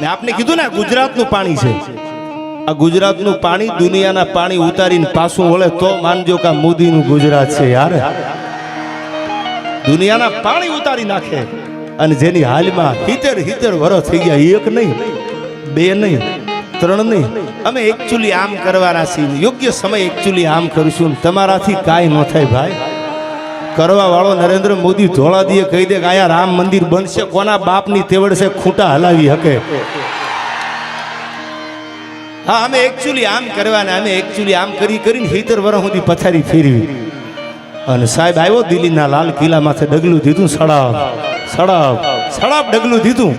ને આપને કીધું ને ગુજરાતનું પાણી છે. આ ગુજરાતનું પાણી, દુનિયાના પાણી ઉતારીને પાછું વળે તો માનજો કે મોદીનું ગુજરાત છે યાર. દુનિયાના પાણી ઉતારી નાખે અને જેની હાલમાં હિતેર હિતેર વરસ થઈ ગયા, એક નહીં, બે નહીં, ત્રણ નહીં. અમે એકચ્યુઅલી આમ કરવાના છીએ. યોગ્ય સમય એકચ્યુઅલી આમ કરીશું તમારાથી કાંઈ ન થાય ભાઈ. કરવા વાળો નરેન્દ્ર મોદી ધોળાદીએ કહી દે કે આયા રામ મંદિર બનશે, કોના બાપની તેવડ છે ખૂંટા હલાવી હકે. હા, અમે એકચ્યુઅલી આમ કરવાના, અમે એકચ્યુઅલી આમ કરી કરીને હિતર વર્ષ સુધી પથારી ફેરવી. અને સાહેબ આવ્યો દિલ્હીના લાલ કિલ્લા માથે ડગલું દીધું, સડાવ સડાવ સડાવ ડગલું દીધું.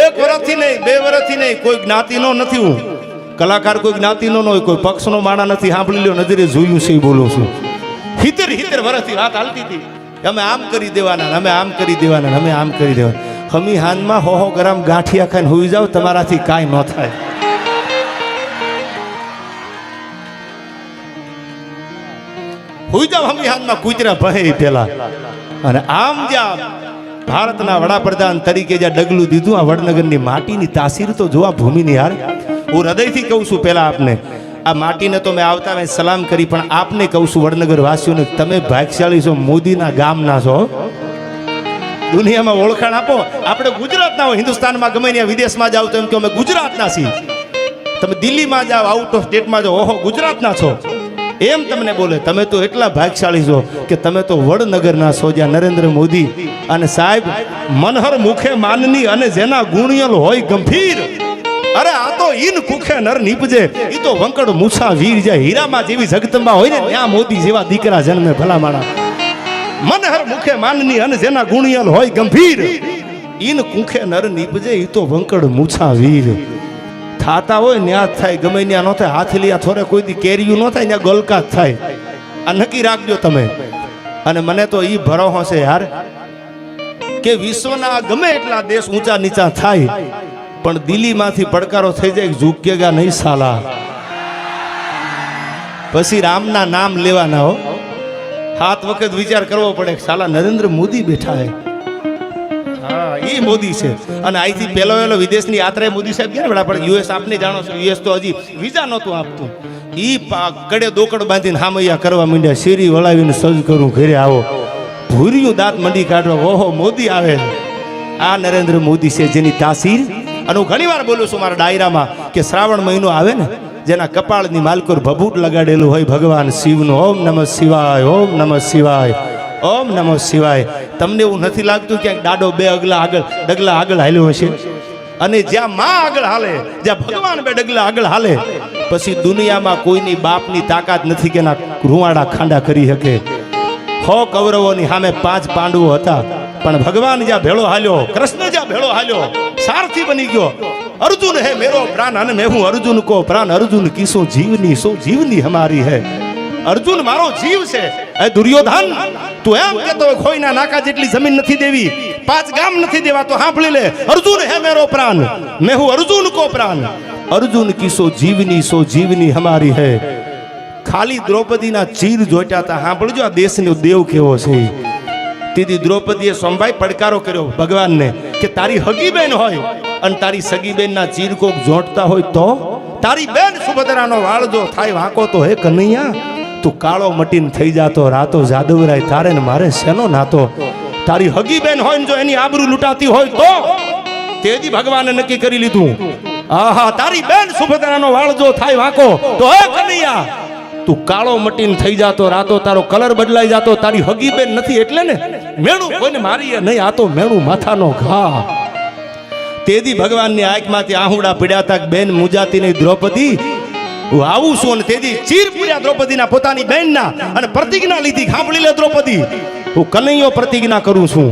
એક વર્ષથી નહીં, બે વર્ષથી નહીં, કોઈ જ્ઞાતિનો નથી હું. કલાકાર કોઈ જ્ઞાતિનો ન હોય, કોઈ પક્ષનો માણા નથી, સાંભળી લ્યો, નજરે જોયું છે બોલું છું. હિતેર હિતર વર્ષથી વાત હાલતી હતી. અમે આમ કરી દેવાના અમે આમ કરી દેવાના અમે આમ કરી દેવાના. હમી હાનમાં હો હો ગ્રામ ગાંઠિયા ખાઈને હોઈ જાવ તમારાથી કાંઈ ન થાય. હોઈ જાવ હમી હાનમાં કૂતરા ભય પેલા. અને આમ જ્યાં ભારતના વડાપ્રધાન તરીકે જ્યાં ડગલું દીધું, આ વડનગરની માટીની તાસીર તો જોવા ભૂમિની હાર. હું હૃદયથી કહું છું પેલા આપને આ માટીને તો મેં આવતા મેં સલામ કરી, પણ આપને કહું છું વડનગર વાસીઓને તમે ભાગશાળી છો, મોદીના ગામના છો. દુનિયામાં ઓળખાણ આપો. આપણે ગુજરાતના હોય, હિન્દુસ્તાનમાં ગમે ત્યાં વિદેશમાં જાઓ તો એમ કે અમે ગુજરાતના છીએ. તમે દિલ્હીમાં જાઓ આઉટ ઓફ સ્ટેટમાં જાઓ, ઓહો, ગુજરાતના છો. એમ તમને બોલે, તમે તો એટલા ભાગશાળી છો કે તમે તો વડનગરના છો, જ્યાં નરેન્દ્ર મોદી અને સાહેબ મનહર મુખે માનની અને જેના ગુણિયલ હોય ગંભીર. અરે, આ તો ઈન કુખે નર નીપજે. ઈ તો વંકડ મૂછા વીર જાય. હીરામાં જેવી જગદંબા હોય ને ત્યાં મોદી જેવા દીકરા જન્મે ભલા માણા મનહર મુખે માનની અને જેના ગુણિયલ હોય ગંભીર. ઈન કુખે નર નીપજે, ઈ તો વંકડ મૂછા વીર. થાતા હોય ન્યા જ થાય. ગમે ત્યાં ન થાય, હાથ લીયા થોરે કોઈ દી કેરીયું ન થાય ત્યાં ગલકા જ થાય. આ નક્કી રાખજો તમે. અને મને તો ઈ ભરો હશે યાર, કે વિશ્વના ગમે એટલા દેશ ઊંચા નીચા થાય પણ દિલ્હીમાંથી પડકારો થઈ જાય ઝૂકેગા નહીં સાલા. પછી રામના નામ લેવાના હો. સાત વખત વિચાર કરવો પડે સાલા નરેન્દ્ર મોદી બેઠા હે. હા એ મોદી છે. અને અહીંથી પહેલો પહેલો વિદેશની યાત્રાએ મોદી સાહેબ ગયા ને પણ યુએસ આપને જાણો છો, યુએસ તો હજી વિઝા નહોતું આપતું. ઈ કડે દોકડ બાંધીને હામૈયા કરવા માંડ્યા, શેરી વળાવીને સજ કરું, ઘરે આવો. ભૂર્યું દાંત મંડી કાઢવા, ઓહો, મોદી આવે. આ નરેન્દ્ર મોદી છે જેની તાસીર અને હું ઘણીવાર બોલું છું મારા ડાયરામાં કે શ્રાવણ મહિનો આવે ને, જેના કપાળની માલકોર ભભૂત લગાડેલું હોય ભગવાન શિવનું. ઓમ નમઃ શિવાય, ઓમ નમઃ શિવાય, ઓમ નમઃ શિવાય. તમને એવું નથી લાગતું ક્યાંક દાડો બે અગલા આગળ, ડગલા આગળ હાલ્યો હશે? અને જ્યાં માં આગળ હાલે, જ્યાં ભગવાન બે ડગલા આગળ હાલે, પછી દુનિયામાં કોઈની બાપની તાકાત નથી કે એના રૂવાડા ખાંડા કરી શકે. હો કૌરવોની સામે પાંચ પાંડવો હતા. પણ ભગવાન જ્યાં ભેળો હાલ્યો, કૃષ્ણ જ્યાં ભેળો હાલ્યો, સારથી બની ગયો. અર્જુન હે મેરો પ્રાણ, અને મેં હું અર્જુન કો પ્રાણ. અર્જુન કીસો જીવની સો જીવની હમારી હે? અર્જુન મારો જીવ છે. એ દુર્યોધન, તું એમ કેતો ખોઈના નાકા જેટલી જમીન નથી દેવી, પાંચ ગામ નથી દેવા, તો સાંભળી લે. અર્જુન હે મેરો પ્રાણ, મેં હું અર્જુન કો પ્રાણ. અર્જુન કીસો જીવની સો જીવની હમારી હે? ખાલી દ્રૌપદીના ચીર જોટ્યા હતા સાંભળજો, આ દેશનો દેવ કેવો છે. તેથી દ્રૌપદીએ સોમભાઈ પડકારો કર્યો. ભગવાનને કે તારી હગી બેન હોય અને તારી સગી બેનના ચીર કોક જોંટતા હોય તો? તારી બેન સુભદ્રાનો વાળ જો થાય વાંકો તો હે કનૈયા? તું કાળો મટીન થઈ જાતો, રાતો જાદવરાય તારે ને મારે શેનો નાતો? તારી હગી બેન હોય ને જો એની આબરૂ લૂંટાતી હોય તો? તેજી ભગવાને નક્કી કરી લીધું. આહા, તારી બેન સુભદ્રાનો વાળ જો થાય વાંકો તો હે કનૈયા? તું કાળો મટીન થઈ જાતો, રાતો તારો કલર બદલાઈ જાતો, તારી હગી બેન નથી એટલે ને? મેણું કોઈને મારીએ નહીં આ તો મેણું માથાનો ઘા. તેદી ભગવાનની આંખમાંથી આહુડા પીડ્યા તા બેન મુજાતી નહીં દ્રૌપદી. હું આવું છું અને તેદી ચીર પૂર્યા દ્રૌપદીના પોતાની બેનના અને પ્રતિજ્ઞા લીધી ખાંભળી લે દ્રૌપદી. હું કનૈયો પ્રતિજ્ઞા કરું છું.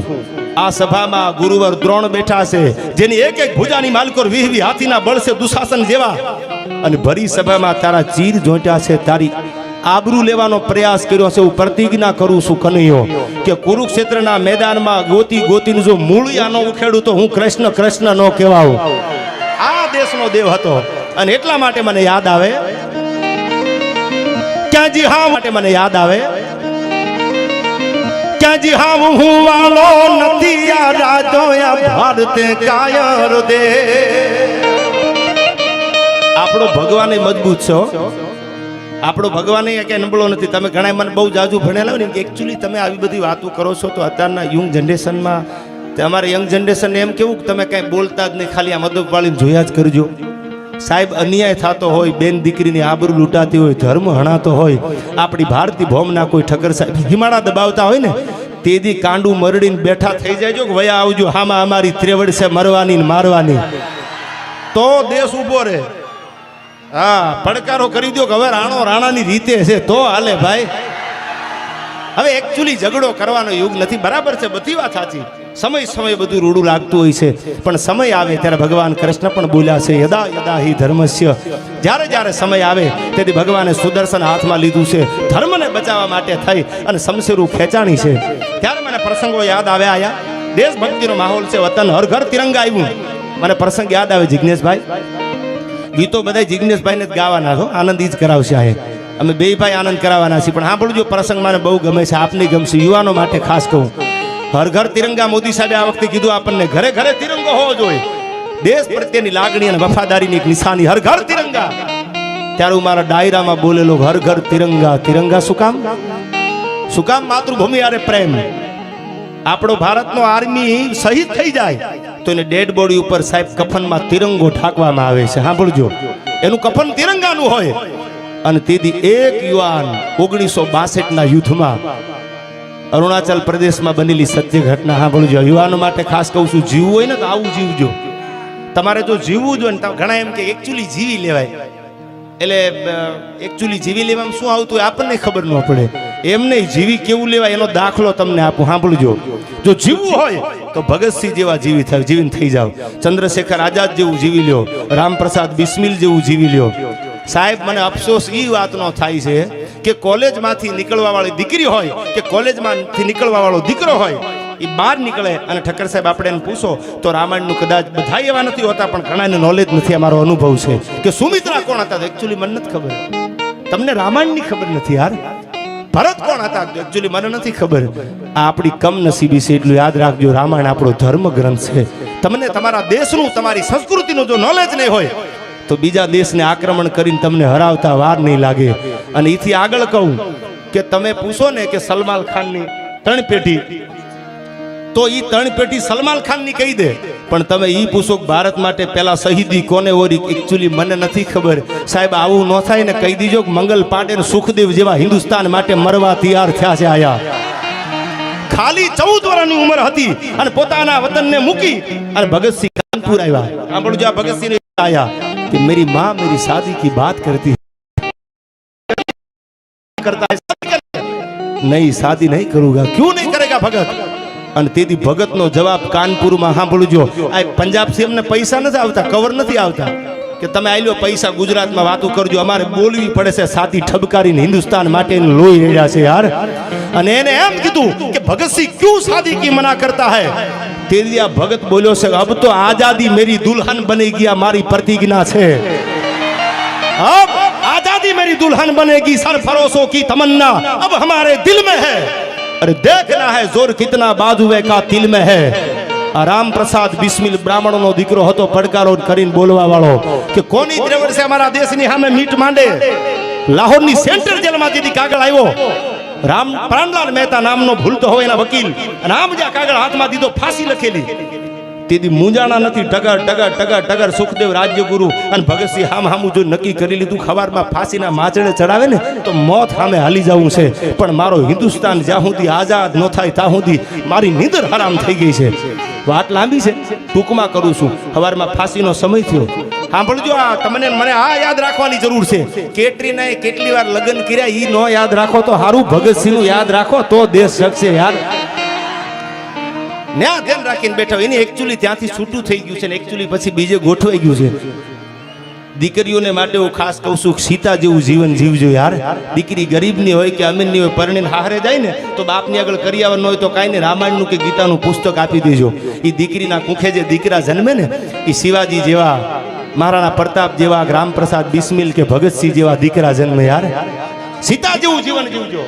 આ સભામાં ગુરુવર દ્રોણ બેઠા છે જેની એક એક ભુજાની માલકોર વિહવી હાથીના બળ છે દુશાસન જેવા. અને ભરી સભામાં તારા ચીર જોંટ્યા છે તારી આબરૂ લેવાનો પ્રયાસ કર્યો છે હું પ્રતિજ્ઞા કરું છું કનૈયો, કે કુરુક્ષેત્રના મેદાનમાં ગોતી ગોતીને જો મૂળિયા ન ઉખેડું તો હું કૃષ્ણ કૃષ્ણ ન કહેવાઉં. આ દેશનો દેવ હતો. અને એટલા માટે મને યાદ આવે. ક્યાંજી હા માટે મને યાદ આવે? ક્યાંજી હા હું વાલો નથી આ રાજો ભારતે કાયર દે. આપણો ભગવાન મજબૂત છે. આપણો ભગવાન કે નબળો નથી. તમે ઘણા મને બહુ જાજુ ભણેલા હોય ને એકચ્યુઅલી તમે આવી બધી વાતો કરો છો તો અત્યારના યંગ જનરેશનમાં તમારે યંગ જનરેશનને એમ કેવું કે તમે કાંઈ બોલતા જ નહીં, ખાલી આ મદદ વાળીને જોયા જ કરજો. સાહેબ, અન્યાય થતો હોય, બેન દીકરીની આબરૂ લૂંટાતી હોય, ધર્મ હણાતો હોય, આપણી ભારતીય ભોમના કોઈ ઠક્કર સાહેબ હિમાળા દબાવતા હોય ને, તેદી કાંડું મરડીને બેઠા થઈ જાય કે વયા આવજો. હામાં અમારી ત્રેવડ છે મરવાની ને મારવાની. તો દેશ ઊભો રહે. હા, પડકારો કરી દો કે હવે રાણો રાણાની રીતે છે, તો હાલે ભાઈ. હવે એકચ્યુઅલી ઝઘડો કરવાનો યુગ નથી. બરાબર છે, બધી વાત સાચી. સમય સમય બધું રૂડું લાગતું હોય છે. પણ સમય આવે ત્યારે ભગવાન કૃષ્ણ પણ બોલ્યા છે, યદા યદા હિ ધર્મસ્ય. જ્યારે જ્યારે સમય આવે તેથી ભગવાને સુદર્શન હાથમાં લીધું છે. ધર્મને બચાવવા માટે થઈ અને સમસેરું ખેંચાણી છે. ત્યારે મને પ્રસંગો યાદ આવ્યા આયા. દેશભક્તિનો માહોલ છે, વતન, હર ઘર તિરંગા આવ્યું. મને પ્રસંગ યાદ આવે જિજ્ઞેશભાઈ ગીતો બધા જિગ્નેશભાઈને જ ગાવાના છો. આનંદ જ કરાવશે આ અમે બે ભાઈ આનંદ કરાવવાના છીએ. પણ સાંભળજો, પ્રસંગ મને બહુ ગમે છે. આપને ગમશે. યુવાનો માટે ખાસ કહું. હર ઘર તિરંગા મોદી સાહેબે આ વખતે કીધું આપણને, ઘરે ઘરે તિરંગો હોવો જોઈએ. દેશ પ્રત્યેની લાગણી અને વફાદારીની એક નિશાની. હર ઘર તિરંગા. ત્યારે હું મારા ડાયરામાં બોલેલો હર ઘર તિરંગા. તિરંગા શું કામ? શું કામ? માતૃભૂમિ આરે પ્રેમ. આપણો ભારતનો આર્મી શહીદ થઈ જાય, તો એને ડેડ બોડી ઉપર સાહેબ કફનમાં તિરંગો ઠાકવામાં આવે છે. સાંભળજો. એનું કફન તિરંગાનું હોય. અને તેથી એક યુવાન ઓગણીસો બાસઠના યુદ્ધમાં અરુણાચલ પ્રદેશમાં બનેલી સત્ય ઘટના સાંભળજો. યુવાનો માટે ખાસ કહું છું, જીવવું હોય ને તો આવું જીવજો. તમારે જો જીવવું જોઈએ ને ઘણા એમ કે એકચ્યુઅલી જીવી લેવાય. એટલે એકચ્યુઅલી જીવી લેવામાં શું આવતું હોય આપણને ખબર ન પડે. એમ નહીં જીવી કેવું લેવાય એનો દાખલો તમને આપું, સાંભળજો. જો જીવવું હોય તો ભગતસિંહ જેવા જીવી થાય જીવીને થઈ જાવ ચંદ્રશેખર આઝાદ જેવું જીવી લ્યો. રામપ્રસાદ બિસ્મિલ જેવું જીવી લ્યો. સાહેબ, મને અફસોસ એ વાતનો થાય છે કે કોલેજમાંથી નીકળવા વાળી દીકરી હોય કે કોલેજમાંથી નીકળવા વાળો દીકરો હોય એ બહાર નીકળે અને ઠક્કર સાહેબ આપણે એને પૂછો, તો રામાયણનું કદાચ બધા એવા નથી હોતા, પણ ઘણાને નોલેજ નથી, અમારો અનુભવ છે. કે સુમિત્રા કોણ હતા એકચ્યુઅલી મને નથી ખબર. તમને રામાયણની ખબર નથી યાર. ભરત કોણ હતા? એકચ્યુઅલી મને નથી ખબર. આ આપણી કમનસીબી છે, એટલું યાદ રાખજો, રામાયણ આપણો ધર્મ ગ્રંથ છે. તમને તમારા દેશનું, તમારી સંસ્કૃતિનું જો નોલેજ નહીં હોય, તો બીજા દેશને આક્રમણ કરીને તમને હરાવતા વાર નહીં લાગે. અને એથી આગળ કહું કે તમે પૂછો ને કે સલમાન ખાનની ત્રણ પેઢી તો એ ત્રણ પેટી સલમાન ખાન ખાનની કહી દે. પણ તમે એ પૂછો ભારત માટે પેલા શહીદી કોને ઓરી? એકચ્યુઅલી મને નથી ખબર. સાહેબ, આવું ન થાય ને કહી દીજો મંગલ પાંડે સુખદેવ જેવા હિન્દુસ્તાન માટે મરવા તૈયાર થયા છે આયા. ખાલી ચૌદ વર્ષની ઉંમર હતી અને પોતાના વતનને મૂકી અને ભગતસિંહ કાનપુર આવ્યા. આપણું જ્યાં ભગતસિંહ આવ્યા કે મારી માં મેરી શાદી કી બાત કરતી કરતા નહીં શાદી નહીં કરુંગા. ક્યુ નહીં કરેગા ભગત? અને તેથી ભગતનો જવાબ કાનપુરમાં સાંભળજો. આ પંજાબથી અમને પૈસા નથી આવતા કવર નથી આવતા. કે તમે આલ્યો પૈસા ગુજરાતમાં વાતો કરજો, અમારે બોલવી પડે છે સાથી ઠબકારીને હિન્દુસ્તાન માટે લોહી રહ્યા છે યાર. અને એને એમ કીધું કે ભગતસિંહ ક્યુ સાદી કી મના કરતા હૈ? તેરિયા ભગત બોલ્યો છે, અબ તો આઝાદી મેરી દુલ્હન બની ગયા, મારી પ્રતિજ્ઞા છે. અબ આઝાદી મેરી દુલ્હન બનેગી, સરફરોશો કી તમન્ના, અબ હમારે દિલ મે હૈ. अरे देखना है जोर कितना बाजुए का तिल में है આ રામ પ્રસાદ બિસ્મિલ બ્રાહ્મણોનો દીકરો હતો પડકારો કરીને બોલવા વાળો કે કોની દ્રવડ છે અમારા દેશની સામે મીટ માંડે લાહોરની સેન્ટ્રલ જેલમાં જેથી કાગળ આવ્યો રામ પ્રાણલાલ મહેતા નામનો ભૂલતો હોય એના વકીલ અને આમ જ્યાં કાગળ હાથમાં દીધો ફાંસી લખેલી તેથી મુંજાણા નથી. ટગર ટગર ટગર ટગર સુખદેવ રાજ્યગુરુ અને ભગતસિંહ હામ હામું જો નક્કી કરી લીધું, ખવારમાં ફાંસીના માચડે ચડાવે ને તો મોત સામે હાલી જવું છે. પણ મારો હિન્દુસ્તાન જ્યાં સુધી આઝાદ ન થાય ત્યાં સુધી મારી નીંદર હરામ થઈ ગઈ છે. વાત લાંબી છે. ટૂંકમાં કરું છું. સવારમાં ફાંસીનો સમય થયો. સાંભળજો આ, તમને મને આ યાદ રાખવાની જરૂર છે. કેટરીનાએ કેટલી વાર લગ્ન કર્યા એ ન યાદ રાખો તો સારું ભગતસિંહનું યાદ રાખો તો દેશ શકશે યાર ન્યા ધ્યાન રાખીને બેઠો એની એકચ્યુઅલી ત્યાંથી છૂટું થઈ ગયું છે ને એકચ્યુઅલી પછી બીજે ગોઠવાઈ ગયું છે. દીકરીઓને માટે હું ખાસ કહું છું, સીતા જેવું જીવન જીવજો યાર. દીકરી ગરીબની હોય કે અમીરની હોય, પરણીને હારે જાય ને, તો બાપની આગળ કરી આવવાનું હોય તો કાંઈ નહીં. રામાયણનું કે ગીતાનું પુસ્તક આપી દેજો. એ દીકરીના કુખે જે દીકરા જન્મે ને એ શિવાજી જેવા, મહારાણા પ્રતાપ જેવા, રામપ્રસાદ, બિસ્મિલ કે ભગતસિંહ જેવા દીકરા જન્મે યાર. સીતા જેવું જીવન જીવજો.